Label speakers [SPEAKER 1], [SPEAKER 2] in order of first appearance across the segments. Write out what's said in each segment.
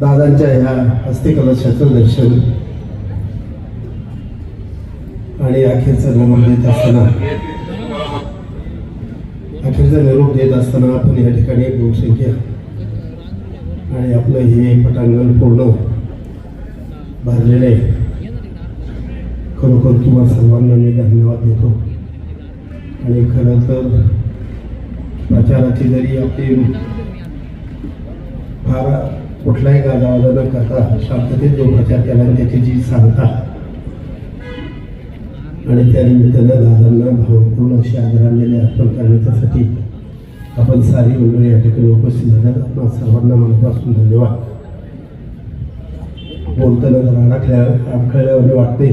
[SPEAKER 1] दादांच्या ह्या हस्तिकलशाचं दर्शन आणि अखेरचा निरोप देत असताना. अखेरचा निरोप देत असताना आपण या ठिकाणी लोकसंख्या आणि आपलं हे पटांगण पूर्ण भरलेलं. आहे खरोखर तुम्हा सर्वांना मी धन्यवाद देतो. आणि खरं तर प्रचाराची जरी आपली फार कुठलाही गाजावाजा न करता शांततेत जो प्रचार केला त्याची जी सांगता. आणि त्या निमित्तानं दादांना भावपूर्ण अशी आदरांजली अर्पण करण्याच्यासाठी आपण सारी मंडळी या ठिकाणी उपस्थित झाल्यात. आपण सर्वांना मनापासून धन्यवाद. बोलताना जरा अडखल्या अडखळल्यावर वाटते.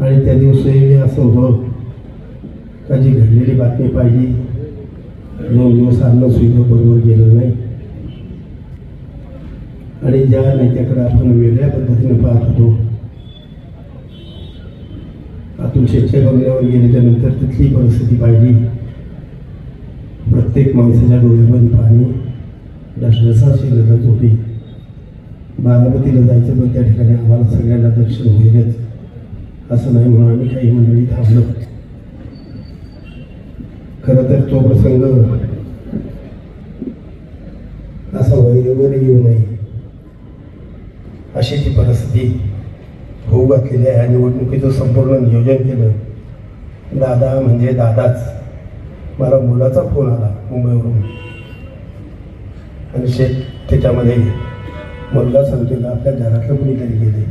[SPEAKER 1] आणि त्या दिवशी असं होतं का जी घडलेली बातमी पाहिली दोन दिवस अन्न सुविधा बरोबर गेलं नाही. आणि ज्या नेत्याकडे आपण वेगळ्या पद्धतीने पाहत होतो आतून शेतच्या बंगल्यावर गेल्याच्यानंतर तिथली परिस्थिती पाहिली. प्रत्येक माणसाच्या डोळ्यामध्ये पाणी डसडसाची लगत होती बारामतीला जायचं पण त्या ठिकाणी आम्हाला सगळ्यांना दर्शन होईलच असं नाही म्हणून आम्ही काही मंडळी थांबलो. खरं तर तो प्रसंग असा वैरवर येऊ नये अशी ती परिस्थिती होऊ घातलेली आहे. निवडणुकीचं संपूर्ण नियोजन केलं. दादा म्हणजे दादाच. मला मुलाचा फोन आला मुंबईवरून. आणि शेत त्याच्यामध्ये मुलगा सांगतोय आपल्या घरातलं कुणीतरी गेले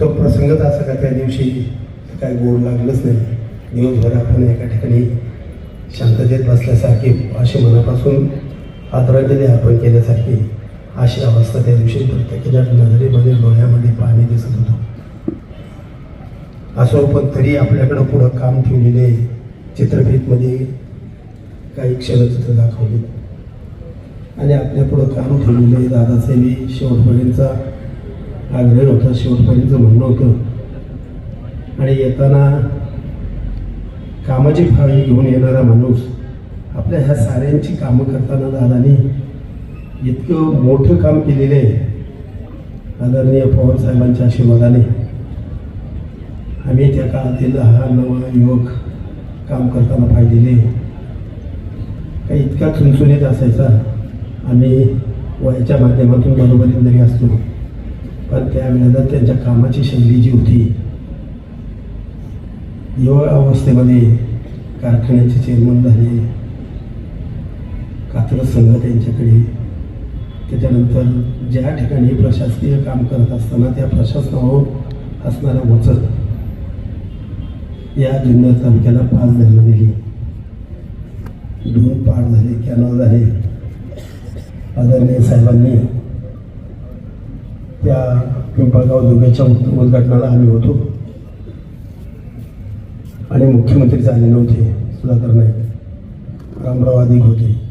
[SPEAKER 1] तो प्रसंगच असा का त्या दिवशी काय गोड लागलंच नाही. दिवसभर आपण एका ठिकाणी शांततेत बसल्यासारखी अशी मनापासून आदरांजली अर्पण केल्यासारखी अशी अवस्था त्या दिवशी प्रत्येकाच्या नजरेमध्ये डोळ्यामध्ये पाणी दिसत होतं. असो पण तरी आपल्याकडं पुढं काम ठेवलेले चित्रफितमध्ये काही क्षणचित्र दाखवली. आणि आपल्या पुढं काम ठेवलेले दादासाहेबी शेवटपर्यंतचा आग्रह होता. शेवटपर्यंत म्हणणं होतं. आणि येताना कामाची फाळी घेऊन येणारा माणूस आपल्या ह्या साऱ्यांची कामं करताना दादानी इतकं मोठं काम केलेलं आहे. आदरणीय पवार साहेबांच्या आशीर्वादाने. आम्ही त्या काळातील हा नवा युवक काम करताना पाहिलेले काही इतका चुनचुनीत असायचा. आम्ही वयाच्या माध्यमातून बरोबरीत जरी असतो. पण त्यावेळेला त्यांच्या कामाची शैली जी होती युवा अवस्थेमध्ये कारखान्याचे चेअरमन झाले कात्रज संघ त्यांच्याकडे त्याच्यानंतर ज्या ठिकाणी प्रशासकीय काम करत असताना त्या प्रशासनावर असणारा वचन या जुन्नर तालुक्याला पाच धरणं दिली दोन पाठ झाले कॅनॉल झाले. आदरणीय साहेबांनी त्या पिंपळगाव दुर्गाच्या उद्घाटनाला आम्ही होतो. आणि मुख्यमंत्री झाले नव्हते सुधाकर नाईक. रामराव अधिक होते.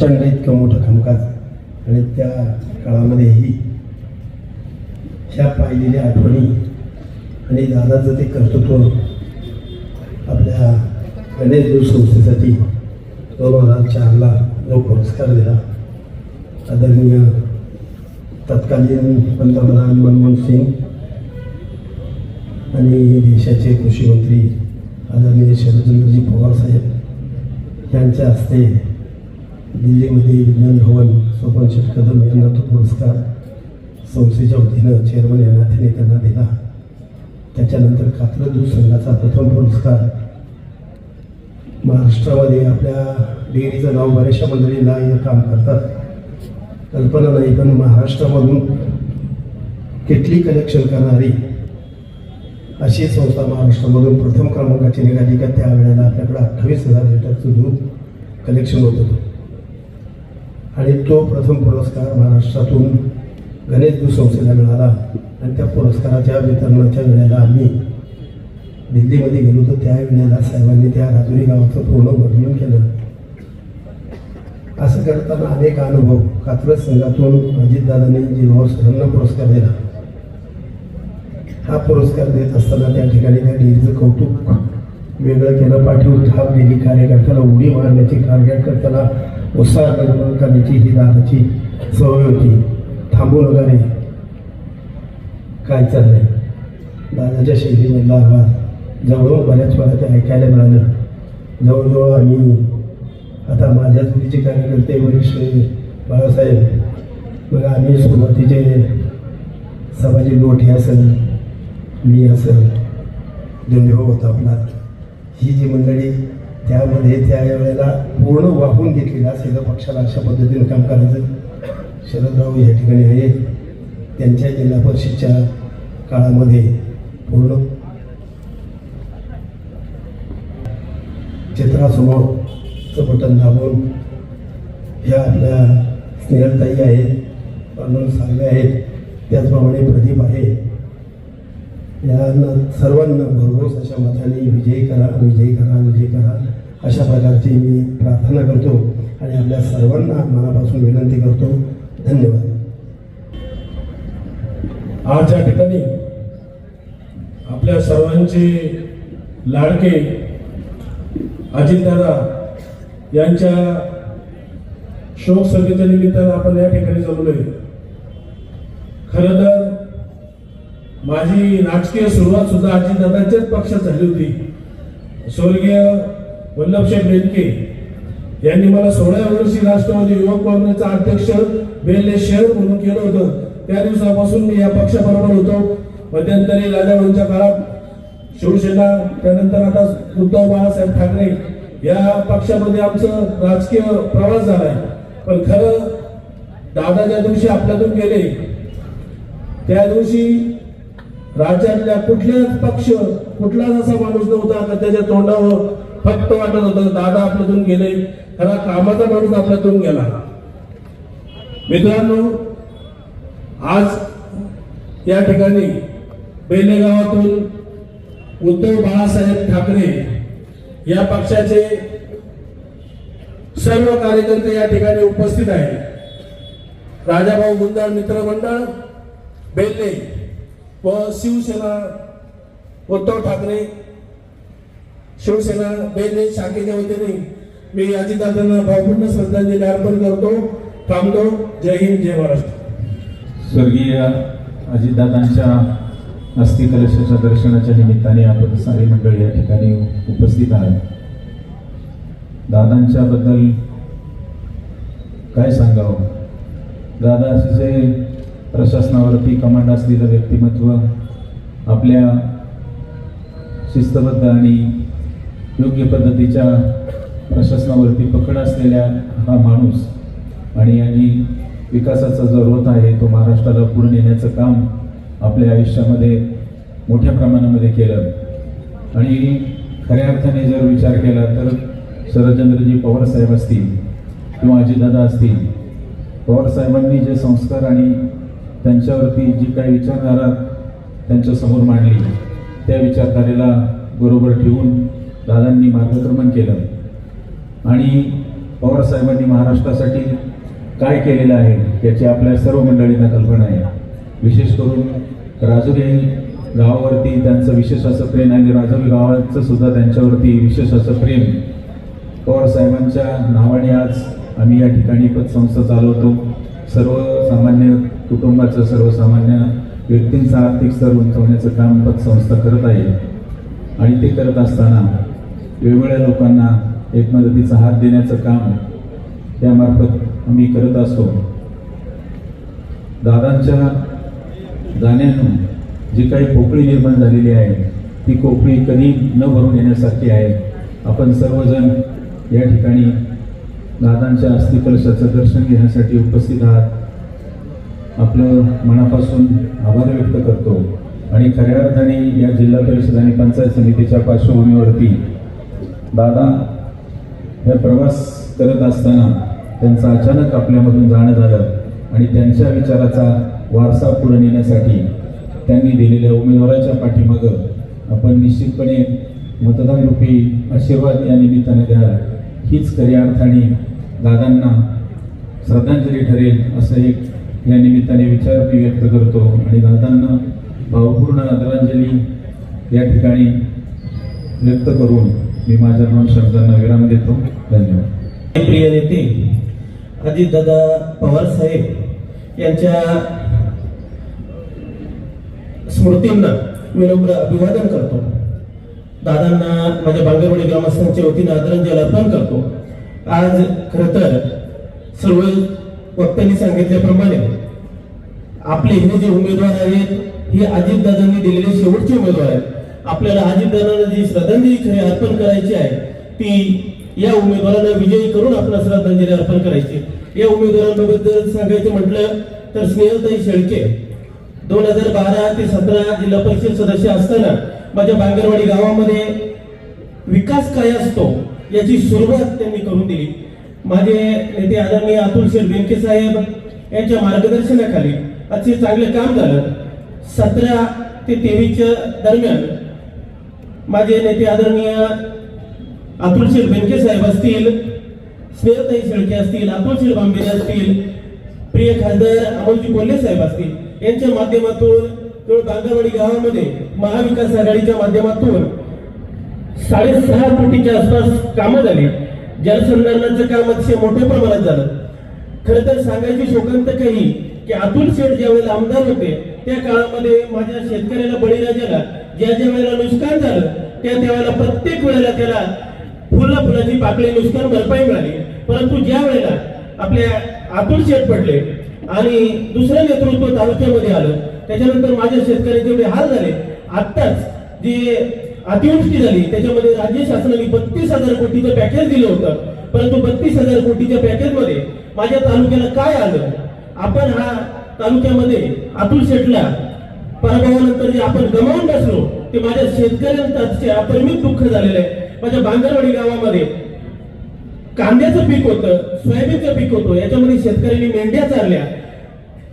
[SPEAKER 1] प्रचंड इतकं मोठं कामकाज आणि त्या काळामध्येही ह्या पाहिलेल्या आठवणी आणि दादाचं ते कर्तृत्व आपल्या गणेश दूर संस्थेसाठी दोन हजार चारला जो पुरस्कार दिला. आदरणीय तत्कालीन पंतप्रधान मनमोहन सिंग आणि देशाचे कृषी मंत्री आदरणीय शरदचंद्रजी पवार साहेब यांच्या हस्ते दिल्लीमध्ये विज्ञान भवन स्वपन शेठ कदम यांना तो पुरस्कार संस्थेच्या वतीनं चेअरमन या नात्याने त्यांना दिला. त्याच्यानंतर कात्रदूर दूध संघाचा प्रथम पुरस्कार. महाराष्ट्रामध्ये आपल्या डेअरीचं नाव बऱ्याचशा मंडळींना हे काम करतात. कल्पना नाही पण महाराष्ट्रामधून किटली कलेक्शन करणारी अशी संस्था महाराष्ट्रामधून प्रथम क्रमांकाची निघाली का त्यावेळेला आपल्याकडे अठ्ठावीस हजार लिटरचं दूध कलेक्शन होत होतं. आणि तो प्रथम पुरस्कार महाराष्ट्रातून गणेश दूध संस्थेला मिळाला. आणि त्या पुरस्काराच्या वितरणाच्या वेळेला आम्ही दिल्लीमध्ये गेलो तर त्यावेळेला साहेबांनी त्या राजुरी गावाचं पूर्ण वर्णन केलं. असं करताना अनेक अनुभव कात्रज संघातून अजितदादांनी जीवावर सरांना पुरस्कार दिला. हा पुरस्कार देत असताना त्या ठिकाणी त्या डेअरीचं कौतुक वेगळं केलं. पाठीवर थाप दिली कार्यकर्त्याला उडी मारण्याची कार्यकर्त्याला उत्साह निर्माण करण्याची ही दादाची सवय होती. थांबू नका रे काय चाललंय? दादाच्या शैलीमधला आवाज जवळून बऱ्याच वेळा ते ऐकायला मिळालं. जवळजवळ आम्ही आता माझ्या चुकीचे कार्यकर्ते वरिष्ठ बाळासाहेब मग आम्ही सुरुवातीचे सभाजी लोठे असेल मी असेल धन्यभाऊ होता आपला. ही जी मंडळी त्यामध्ये त्या वेळेला पूर्ण वाहून घेतलेलं असेल पक्षाला अशा पद्धतीने काम करायचं. शरदराव या ठिकाणी आहे. त्यांच्या जिल्हा परिषदच्या काळामध्ये पूर्ण चित्रासमोरचं बटन दाबून ह्या आपल्या स्नेहलताई आहेत अनंत साळवे आहेत त्याचप्रमाणे प्रदीप आहे. या सर्वांना भरघोस अशा मताने विजयी करा विजयी करा विजयी करा. अशा प्रकारची मी प्रार्थना करतो आणि आपल्या सर्वांना मनापासून विनंती करतो. धन्यवाद.
[SPEAKER 2] आज या ठिकाणी आपल्या सर्वांचे लाडके अजितदादा यांच्या शोकसभेच्या निमित्तानं आपण या ठिकाणी जमलोय. खरं तर माझी राजकीय सुरुवात सुद्धा अजितदादांच्याच पक्षात झाली होती. स्वर्गीय वल्लभशेठ बेनके यांनी मला सोळा वर्षी राष्ट्रवादी युवक काँग्रेसचा अध्यक्ष बेल्ले शहर म्हणून केलं होतं. त्या दिवसापासून मी या पक्षाबरोबर होतो. मध्यंतरी राजाभाऊंच्या काळात शिवसेना त्यानंतर आता उद्धव बाळासाहेब ठाकरे या पक्षामध्ये आमचं राजकीय प्रवास झालाय. पण खरं दादा ज्या दिवशी आपल्यातून गेले त्या दिवशी राज्यातल्या कुठल्याच पक्ष कुठलाच असा माणूस नव्हता का त्याच्या तोंडावर फक्त वाटत होतं दादा आपल्यातून गेले खरा कामाचा माणूस आपल्यातून गेला. मित्रांनो आज या ठिकाणी बेलेगावातून उद्धव बाळासाहेब ठाकरे या पक्षाचे सर्व कार्यकर्ते या ठिकाणी उपस्थित आहेत. राजाभाऊ गुंजाळ मित्रमंडळ बेल्ले व शिवसेना उद्धव ठाकरे शिवसेना बेल्ले शाखेच्या वतीने मी अजितदादांना भावपूर्ण श्रद्धांजली अर्पण करतो. थांबतो. जय हिंद जय महाराष्ट्र.
[SPEAKER 3] स्वर्गीय अजितदादांच्या अस्थि कलशाच्या दर्शनाच्या निमित्ताने आपण सारी मंडळी या ठिकाणी उपस्थित आहात. दादांच्या बद्दल काय सांगावं? दादा असे प्रशासनावरती कमांड असलेलं व्यक्तिमत्व आपल्या शिस्तबद्ध आणि योग्य पद्धतीच्या प्रशासनावरती पकड असलेल्या हा माणूस आणि यांनी विकासाचा जो रोत आहे तो महाराष्ट्राला पुढे नेण्याचं काम आपल्या आयुष्यामध्ये मोठ्या प्रमाणामध्ये केलं. आणि खऱ्या अर्थाने जर विचार केला तर शरदचंद्रजी पवार साहेब असतील किंवा अजितदादा असतील पवार साहेबांनी जे संस्कार आणि त्यांच्यावरती जी काही विचारधारा त्यांच्यासमोर मांडली त्या विचारधारेला बरोबर ठेवून दादांनी मार्गक्रमण केलं. आणि पवारसाहेबांनी महाराष्ट्रासाठी काय केलेलं आहे याची आपल्या सर्व मंडळींना कल्पना आहे. विशेष करून राजुरी गावावरती त्यांचं विशेष असं प्रेम आणि राजुरी गावाचं सुद्धा त्यांच्यावरती विशेष असं प्रेम. पवारसाहेबांच्या नावाने आज आम्ही या ठिकाणी पतसंस्था चालवतो. सर्वसामान्य कुटुंबाचं सर्वसामान्य व्यक्तींचं आर्थिक स्तर उंचवण्याचं काम पतसंस्था करत आहे. आणि ते करत असताना वेगवेगळ्या लोकांना एक मदतीचा हात देण्याचं काम त्यामार्फत आम्ही करत असतो. दादांच्या जाण्यानं जी काही पोकळी निर्माण झालेली आहे ती पोकळी कधी न भरून येण्यासारखी आहे. आपण सर्वजण या ठिकाणी दादांच्या अस्थिकलशाचं दर्शन घेण्यासाठी उपस्थित आहात. आपलं मनापासून आभार व्यक्त करतो. आणि खऱ्या अर्थाने या जिल्हा परिषद आणि पंचायत समितीच्या पार्श्वभूमीवरती दादा हे प्रवास करत असताना त्यांचं अचानक आपल्यामधून जाणं झालं आणि त्यांच्या विचाराचा वारसा पुढे नेण्यासाठी त्यांनी दिलेल्या उमेदवाराच्या पाठीमागं आपण निश्चितपणे मतदान रूपी आशीर्वाद या निमित्ताने द्याल हीच खऱ्या अर्थाने दादांना श्रद्धांजली ठरेल असं एक या निमित्ताने विचार मी व्यक्त करतो आणि दादांना भावपूर्ण आदरांजली या ठिकाणी व्यक्त करून मी माझ्या दोन शब्दांना विराम देतो. धन्यवाद.
[SPEAKER 4] प्रिय नेते अजितदादा पवार साहेब यांच्या स्मृतींना विनम्र अभिवादन करतो. दादांना माझ्या बांगरवाडी ग्रामस्थांच्या वतीनं आदरांजली अर्पण करतो. आज खर तर सर्व वक्त्यांनी सांगितल्याप्रमाणे आपले हे जे उमेदवार आहेत हे अजितदादांनी दिलेले शेवटचे उमेदवार आहेत. आपल्याला अजितदादांना जी श्रद्धांजली खरी अर्पण करायची आहे ती या उमेदवारांना विजयी करून आपल्याला श्रद्धांजली अर्पण करायची या उमेदवारांबद्दल सांगायचं म्हटलं तर स्नेहलताई शेळके दोन हजार बारा ते सतरा जिल्हा परिषद सदस्य असताना माझ्या बांगरवाडी गावामध्ये विकास काय असतो याची सुरुवात त्यांनी करून दिली. माझे नेते आदरणीय अतुल शेठ बेंके साहेब यांच्या मार्गदर्शनाखाली अतिशय चांगलं काम झालं. सतरा ते तेवीसच्या दरम्यान माझे नेते आदरणीय अतुलशील शेठ बेनके साहेब असतील स्नेहताई शेळके असतील अतुलशील बांबेरे असतील प्रिय खासदार अमोलजी कोल्हे साहेब असतील यांच्या माध्यमातून केवळ बांगरवाडी गावामध्ये महाविकास आघाडीच्या माध्यमातून साडेसहा कोटीच्या आसपास कामं झाली. जलसंधारणाचं काम अतिशय मोठ्या प्रमाणात झालं. खरं तर सांगायची शोकांत काही की अतुल शेठ ज्यावेळेला आमदार होते त्या काळामध्ये माझ्या शेतकऱ्याला बळीराजाला ज्या ज्या वेळेला नुकसान झालं त्या त्यावेळेला प्रत्येक वेळेला त्याला फुला फुलाची पाकळी नुकसान भरपाई मिळाली. परंतु ज्या वेळेला आपल्या अतुल शेत पडले आणि दुसरं नेतृत्व तालुक्यामध्ये आलं त्याच्यानंतर माझ्या शेतकरी जेवढे हाल झाले आत्ताच जे अतिवृष्टी झाली त्याच्यामध्ये राज्य शासनाने बत्तीस हजार कोटीचं पॅकेज दिलं होतं. परंतु बत्तीस हजार कोटीच्या पॅकेजमध्ये माझ्या तालुक्याला काय आलं? आपण हा तालुक्यामध्ये अतुल शेटला पराभवानंतर जे आपण गमावून बसलो. ते माझ्या शेतकऱ्यांचे आपण अपरिमित दुःख झालेलं आहे. माझ्या बांगरवाडी गावामध्ये कांद्याचं पीक होतं सोयाबीनचं पीक होतं. याच्यामध्ये शेतकऱ्यांनी मेंढ्या चारल्या.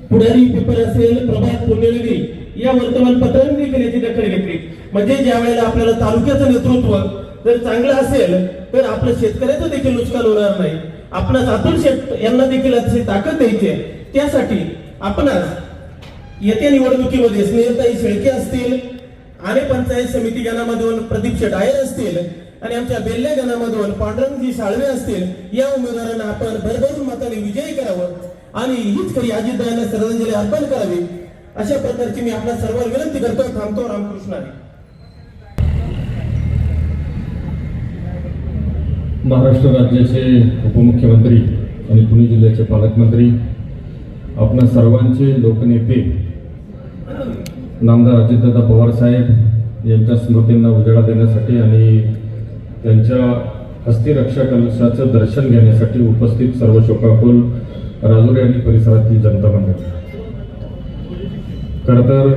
[SPEAKER 4] पुढारी पेपर असेल प्रभात पुण्यनगरी या वर्तमानपत्रांनी केल्याची दखल घेतली. म्हणजे ज्या वेळेला आपल्याला तालुक्याचं नेतृत्व जर चांगलं असेल तर आपलं शेतकऱ्याचं देखील नुकसान होणार नाही. आपणास अतुल शेत यांना देखील अतिशय ताकद द्यायची आहे. त्यासाठी आपणास येत्या निवडणुकीमध्ये स्नेहताई शेळके असतील आणि पंचायत समिती गणामधून प्रदीप शेट असतील आणि आमच्या बेल्ल्या गणामधून पांडुरंगजी साळवे असतील या उमेदवारांना आपण भरभरून मताने विजयी करावं आणि हीच खरी अजितदायांना श्रद्धांजली अर्पण करावी. अशा प्रकारची मी आपल्या सर्वांना विनंती करतो. थांबतो रामकृष्णाने.
[SPEAKER 5] महाराष्ट्र राज्याचे उपमुख्यमंत्री आणि पुणे जिल्ह्याचे पालकमंत्री आपणा सर्वांचे लोकनेते नामदार अजितदादा पवार साहेब यांच्या स्मृतींना उजाळा देण्यासाठी आणि त्यांच्या हस्तिरक्षा कलशाचं दर्शन घेण्यासाठी उपस्थित सर्व शोकाकुल राजुरी आणि परिसरातील जनता मंडळ खरं तर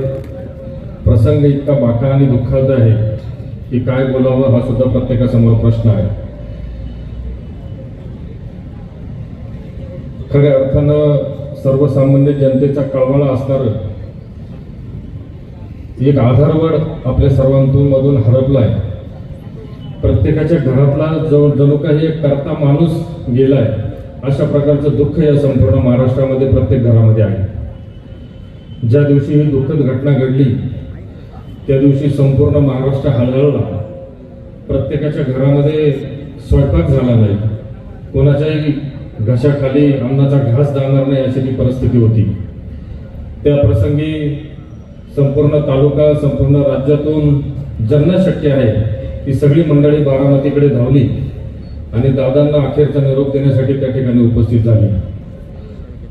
[SPEAKER 5] प्रसंग इतका बाका आणि दुःखद आहे की काय बोलावं हा सुद्धा प्रत्येकासमोर प्रश्न आहे. खऱ्या अर्थानं सर्वसामान्य जनतेचा कळवळा असणार एक आधारवड आपल्या सर्वांतून मधून आहे प्रत्येकाच्या घरातला जवळ जणू काही एक करता माणूस गेलाय अशा प्रकारचं दुःख या संपूर्ण महाराष्ट्रामध्ये प्रत्येक घरामध्ये आहे. ज्या दिवशी ही दुःखद घटना घडली त्या दिवशी संपूर्ण महाराष्ट्र हळहळला प्रत्येकाच्या घरामध्ये स्वयंपाक झाला नाही. कोणाच्याही घशाखाली अन्नाचा घास जाणार नाही अशी ती परिस्थिती होती. त्या प्रसंगी संपूर्ण तालुका संपूर्ण राज्यातून ज्यांना शक्य आहे ती सगळी मंडळी बारामतीकडे धावली आणि दादांना अखेरचा निरोप देण्यासाठी त्या ठिकाणी उपस्थित झाली.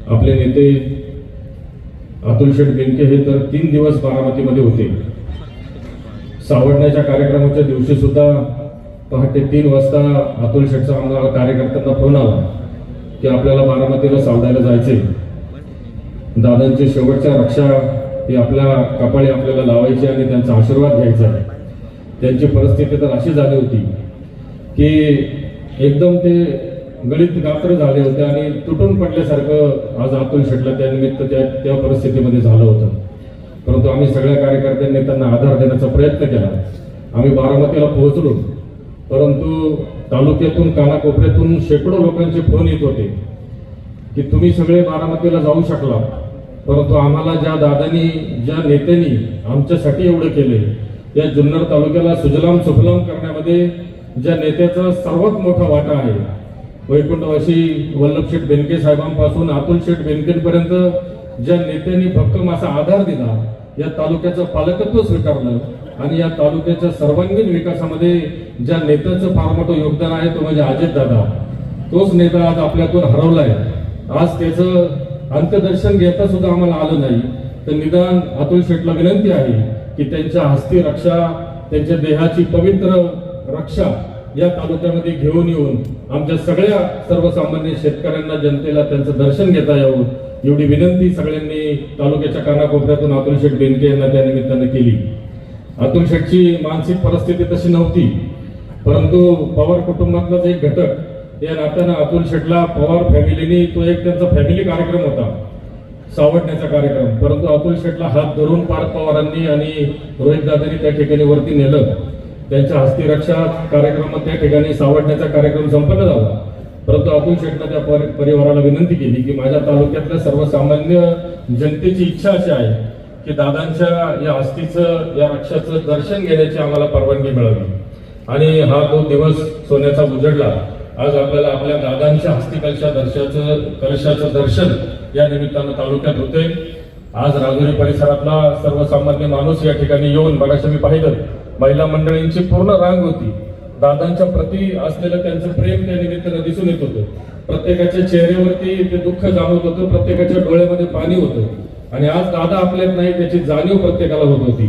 [SPEAKER 5] आपले नेते अतुल शेठ बेंके हे तर तीन दिवस बारामतीमध्ये होते. सावडण्याच्या कार्यक्रमाच्या दिवशी सुद्धा पहाटे तीन वाजता अतुल शेठचा आम्हाला कार्यकर्त्यांना फोन आला की आपल्याला बारामतीला सावडायला जायचे दादांची शेवटच्या रक्षा ही आपल्या कपाळी आपल्याला लावायची आणि त्यांचा आशीर्वाद घ्यायचा आहे. त्यांची परिस्थिती तर अशी झाली होती की एकदम ते गणित गात्र झाले होते आणि तुटून पडल्यासारखं आज अतुल शेटला त्यानिमित्त त्या त्या परिस्थितीमध्ये झालं होतं. परंतु आम्ही सगळ्या कार्यकर्त्यांनी त्यांना आधार देण्याचा प्रयत्न केला. आम्ही बारामतीला पोहोचलो. परंतु तालुक्यातून कानाकोपऱ्यातून शेकडो लोकांचे फोन येत होते की तुम्ही सगळे बारामतीला जाऊ शकला. परंतु आम्हाला ज्या दादांनी ज्या नेत्यांनी आमच्यासाठी एवढं केले या जुन्नर तालुक्याला सुजलाम सुफलाम करण्यामध्ये ज्या नेत्याचा सर्वात मोठा वाटा आहे वैकुंठवासी वल्लभ शेठ बेनके साहेबांपासून अतुल शेठ बेनकेंपर्यंत ज्या नेत्यांनी भक्कम असा आधार दिला या तालुक्याचं पालकत्व स्वीकारलं आणि या तालुक्याच्या सर्वांगीण विकासामध्ये ज्या नेत्याचं फार मोठं योगदान आहे तो म्हणजे अजित दादा तोच नेता आज आपल्यातून हरवलाय. आज त्याचं अंत्यदर्शन घेता सुद्धा आम्हाला आलं नाही. तर निदान अतुल शेठला विनंती आहे की त्यांच्या हस्ती रक्षा त्यांच्या देहाची पवित्र रक्षा या तालुक्यामध्ये घेऊन येऊन आमच्या सगळ्या सर्वसामान्य शेतकऱ्यांना जनतेला त्यांचं दर्शन घेता यावं. एवढी विनंती सगळ्यांनी तालुक्याच्या कानाकोपऱ्यातून अतुल शेठ बेनके यांना त्या निमित्तानं केली. अतुल शेठची मानसिक परिस्थिती तशी नव्हती. परंतु पवार कुटुंबातलाच एक घटक या नात्यानं अतुल शेटला पवार फॅमिलीनी तो एक त्यांचा फॅमिली कार्यक्रम होता. सावडण्याचा कार्यक्रम. परंतु अतुल शेठला हात धरून पार्थ पवारांनी आणि रोहित दादांनी त्या ठिकाणी वरती नेलं. त्यांच्या हस्तिरक्षा कार्यक्रमात त्या ठिकाणी सावडण्याचा कार्यक्रम संपन्न झाला. परंतु अतुल शेटनं त्या परिवाराला विनंती केली की माझ्या तालुक्यातल्या सर्वसामान्य जनतेची इच्छा अशी आहे की दादांच्या या हस्तीचं या रक्षाचं दर्शन घेण्याची आम्हाला परवानगी मिळावी. आणि हा तो दिवस सोन्याचा उजडला. आज आपल्याला आपल्या दादांच्या हस्तिकलच्या दर्शाचं कलशाचं दर्शन या निमित्तानं तालुक्यात होते आज राजुरी परिसरातला सर्वसामान्य माणूस या ठिकाणी येऊन बघाशा मी पाहिलं महिला मंडळींची पूर्ण रांग होती. दादांच्या प्रती असलेलं त्यांचं प्रेम त्या निमित्तानं दिसून येत होतं. प्रत्येकाच्या चेहऱ्यावरती ते दुःख जाणवत होतं प्रत्येकाच्या डोळ्यामध्ये पाणी होतं. आणि आज दादा आपल्यात नाही त्याची जाणीव प्रत्येकाला होत होती.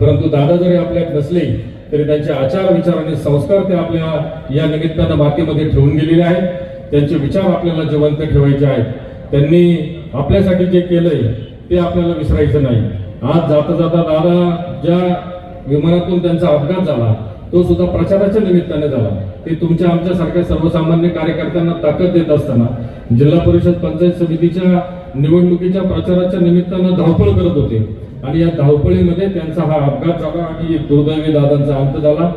[SPEAKER 5] परंतु दादा जरी आपल्यात नसले तरी त्यांचे आचार विचार आणि संस्कार ते आपल्या या निमित्तानं मातीमध्ये ठेवून गेलेले आहेत. त्यांचे विचार आपल्याला जिवंत ठेवायचे आहेत. त्यांनी आपल्यासाठी जे केलंय ते आपल्याला विसरायचं नाही. आज जाता जाता दादा ज्या विमानातून त्यांचा अपघात झाला तो सुद्धा प्रचाराच्या निमित्ताने झाला. ते तुमच्या आमच्यासारख्या सर्वसामान्य कार्यकर्त्यांना ताकद देत असताना जिल्हा परिषद पंचायत समितीच्या निवडणुकीच्या प्रचाराच्या निमित्तानं धावपळ करत होते. आणि या धावपळीमध्ये त्यांचा हा अपघात झाला आणि दुर्दैवी दादांचा अंत झाला.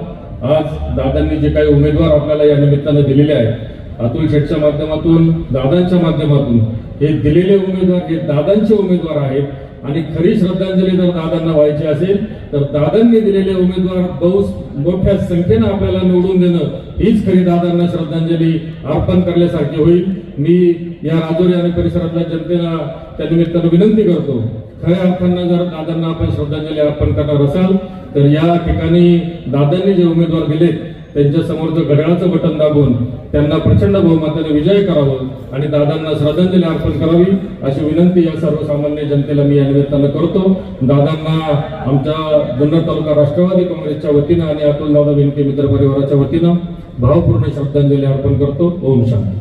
[SPEAKER 5] आज दादांनी जे काही उमेदवार आपल्याला या निमित्तानं दिलेले आहेत अतुल शेठच्या माध्यमातून दादांच्या माध्यमातून हे दिलेले उमेदवार हे दादांचे उमेदवार आहेत. आणि खरी श्रद्धांजली जर दादांना व्हायची असेल तर दादांनी दिलेले उमेदवार बहुत मोठ्या संख्येनं आपल्याला निवडून देणं हीच खरी दादांना श्रद्धांजली अर्पण करण्यासारखी होईल. मी या राजौरी आणि परिसरातल्या जनतेला त्या निमित्तानं विनंती करतो. खऱ्या अर्थानं जर दादांना आपण श्रद्धांजली अर्पण करणार असाल तर या ठिकाणी दादांनी जे उमेदवार दिलेत त्यांच्या समोरचं घड्याळाचं बटन दाबून त्यांना प्रचंड बहुमताने विजय करावं आणि दादांना श्रद्धांजली अर्पण करावी अशी विनंती या सर्वसामान्य जनतेला मी या निमित्तानं करतो. दादांना आमच्या जुन्नर तालुका राष्ट्रवादी काँग्रेसच्या वतीनं आणि अतुल दादा बेनके मित्र परिवाराच्या वतीनं भावपूर्ण श्रद्धांजली अर्पण करतो. ओम शांती.